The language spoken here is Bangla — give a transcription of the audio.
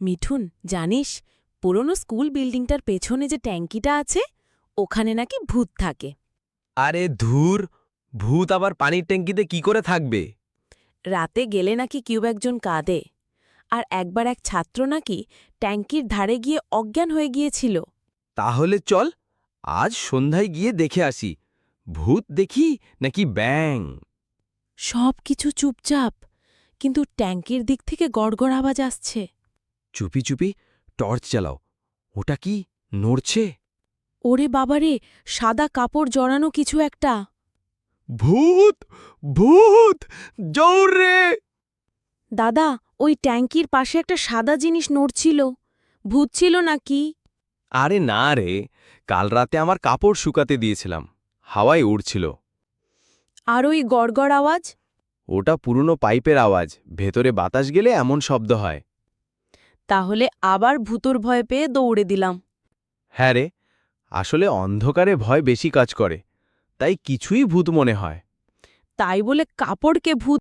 মিঠুন জানিস পুরনো স্কুল বিল্ডিংটার পেছনে যে ট্যাঙ্কিটা আছে ওখানে নাকি ভূত থাকে। আরে ধুর ভূত আবার পানির ট্যাঙ্কিতে কি করে থাকবে? রাতে গেলে নাকি কিউব একজন কাঁদে আর একবার এক ছাত্র নাকি ট্যাঙ্কির ধারে গিয়ে অজ্ঞান হয়ে গিয়েছিল। তাহলে চল আজ সন্ধ্যায় গিয়ে দেখে আসি ভূত দেখি নাকি ব্যাং সব কিছু চুপচাপ কিন্তু ট্যাঙ্কির দিক থেকে গড়গড় আওয়াজ আসছে। চুপি চুপি টর্চ চালাও ওটা কি নড়ছে? ওরে বাবারে সাদা কাপড় জড়ানো কিছু একটা। ভূত ভূত জৌরে দাদা ওই ট্যাঙ্কির পাশে একটা সাদা জিনিস নড়ছিল। ভূত ছিল নাকি আরে না রে কাল রাতে আমার কাপড় শুকাতে দিয়েছিলাম। হাওয়ায় উড়ছিল। আর ওই গড়গড় আওয়াজ? ওটা পুরনো পাইপের আওয়াজ। ভেতরে বাতাস গেলে এমন শব্দ হয়। তাহলে আবার ভূতর ভয় পেয়ে দৌড়ে দিলাম। হ্যাঁ রে আসলে অন্ধকারে ভয় বেশি কাজ করে তাই কিছুই ভূত মনে হয়। তাই বলে কাপড়কে ভূত